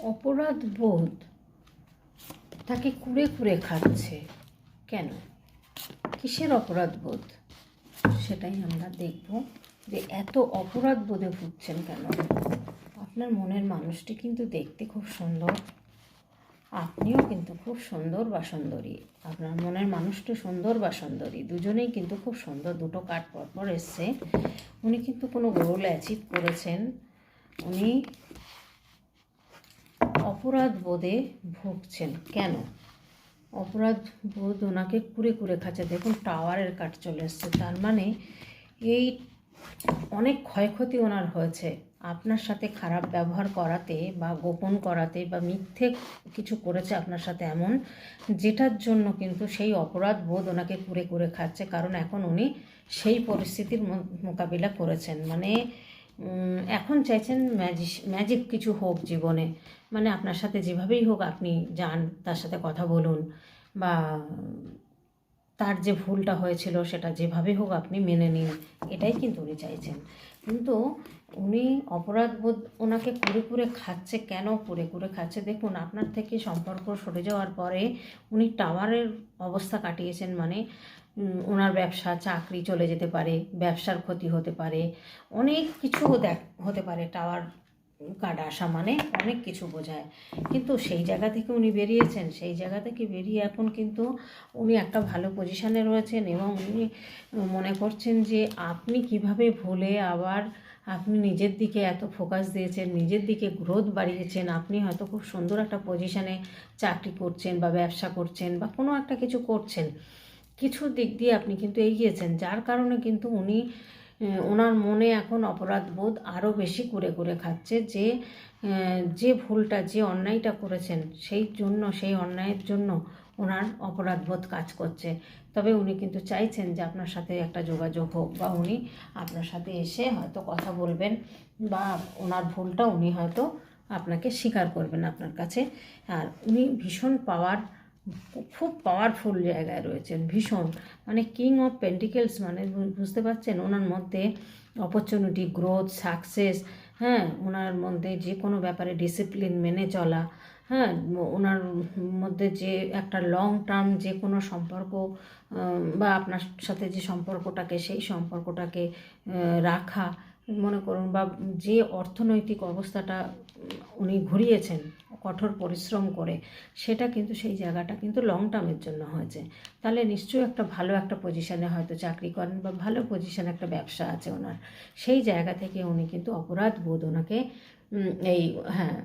অপরাধ বোধ তাকে কুড়ে কুড়ে খাচ্ছে। কেন? কিসের অপরাধ বোধ? সেটাই আমরা দেখব যে এত অপরাধ বোধে ভুগছেন কেন? আপনার মনের মানুষটি কিন্তু দেখতে খুব সুন্দর। আপনিও কিন্তু খুব সুন্দর বা সুন্দরী। আপনার মনের মানুষটি সুন্দর বা সুন্দরী। দুজনেই কিন্তু খুব সুন্দর। দুটো কাঠ পরপর এসছে। উনি কিন্তু কোনো গোল অ্যাচিভ করেছেন। উনি অপরাধ বোধে ভুগছেন। কেন? অপরাধ বোধ ওনাকে কুড়ে কুড়ে খাচ্ছে। দেখুন, টাওয়ারের কাঠ চলে এসছে। তার মানে এই অনেক ক্ষয়ক্ষতি ওনার হয়েছে। আপনার সাথে খারাপ ব্যবহার করাতে বা গোপন করাতে বা মিথ্যে কিছু করেছে আপনার সাথে এমন, যেটার জন্য কিন্তু সেই অপরাধ বোধ ওনাকে কুড়ে কুড়ে খাচ্ছে। কারণ এখন উনি সেই পরিস্থিতির মোকাবিলা করেছেন। মানে এখন চাইছেন ম্যাজিক ম্যাজিক কিছু হোক জীবনে। মানে আপনার সাথে যেভাবেই হোক আপনি যান, তার সাথে কথা বলুন, বা তার যে ভুলটা হয়েছিল সেটা যেভাবে হোক আপনি মেনে নিন, এটাই কিন্তু উনি চাইছেন। কিন্তু উনি অপরাধ বোধ ওনাকে কুড়ে কুড়ে খাচ্ছে কেন? কুড়ে কুড়ে খাচ্ছে, দেখুন, আপনার থেকে সম্পর্ক সরে যাওয়ার পরে উনি টাওয়ারের অবস্থা কাটিয়েছেন মানে ওনার ব্যবসা, চাকরি চলে যেতে পারে, ব্যবসার ক্ষতি হতে পারে, অনেক কিছু দেখ, হতে পারে, টাওয়ার কার্ড আসা মানে অনেক কিছু বোঝায়। কিন্তু সেই জায়গা থেকে উনি বেরিয়েছেন, সেই জায়গা থেকে বেরিয়ে এখন কিন্তু উনি একটা ভালো পজিশানে রয়েছেন এবং উনি মনে করছেন যে আপনি কীভাবে ভুলে আবার আপনি নিজের দিকে এত ফোকাস দিয়েছেন, নিজের দিকে গ্রোথ বাড়িয়েছেন, আপনি হয়তো খুব সুন্দর একটা পজিশানে চাকরি করছেন বা ব্যবসা করছেন বা কোনো একটা কিছু করছেন। কিছু দিক দিয়ে আপনি কিন্তু এগিয়েছেন, যার কারণে কিন্তু উনি ওনার মনে এখন অপরাধ বোধ আরও বেশি করে করে খাচ্ছে যে যে ভুলটা, যে অন্যায়টা করেছেন, সেই জন্য, সেই অন্যায়ের জন্য ওনার অপরাধ বোধ কাজ করছে। তবে উনি কিন্তু চাইছেন যে আপনার সাথে একটা যোগাযোগ হোক বা উনি আপনার সাথে এসে হয়তো কথা বলবেন বা ওনার ভুলটা উনি হয়তো আপনাকে স্বীকার করবেন আপনার কাছে। আর উনি ভীষণ পাওয়ার খুব পাওয়ারফুল জায়গায় রয়েছেন, ভীষণ। মানে কিং অফ পেন্টিকেলস মানে বুঝতে পারছেন? ওনার মধ্যে অপরচুনিটি গ্রোথ সাকসেস হ্যাঁ ওনার মধ্যে যে কোনো ব্যাপারে ডিসিপ্লিন মেনে চলা হ্যাঁ ওনার মধ্যে যে একটা লং টার্ম যে কোনো সম্পর্ক বা আপনার সাথে যে সম্পর্কটাকে, সেই সম্পর্কটাকে রাখা, মনে করুন, বা যে অর্থনৈতিক অবস্থাটা উনি ঘুরিয়েছেন কঠোর পরিশ্রম করে, সেটা কিন্তু সেই জায়গাটা কিন্তু লং টার্মের জন্য হয়েছে। তাহলে নিশ্চয়ই একটা ভালো একটা পজিশানে হয়তো চাকরি করেন বা ভালো পজিশানে একটা ব্যবসা আছে ওনার। সেই জায়গা থেকে উনি কিন্তু অপরাধ বোধ ওনাকে এই হ্যাঁ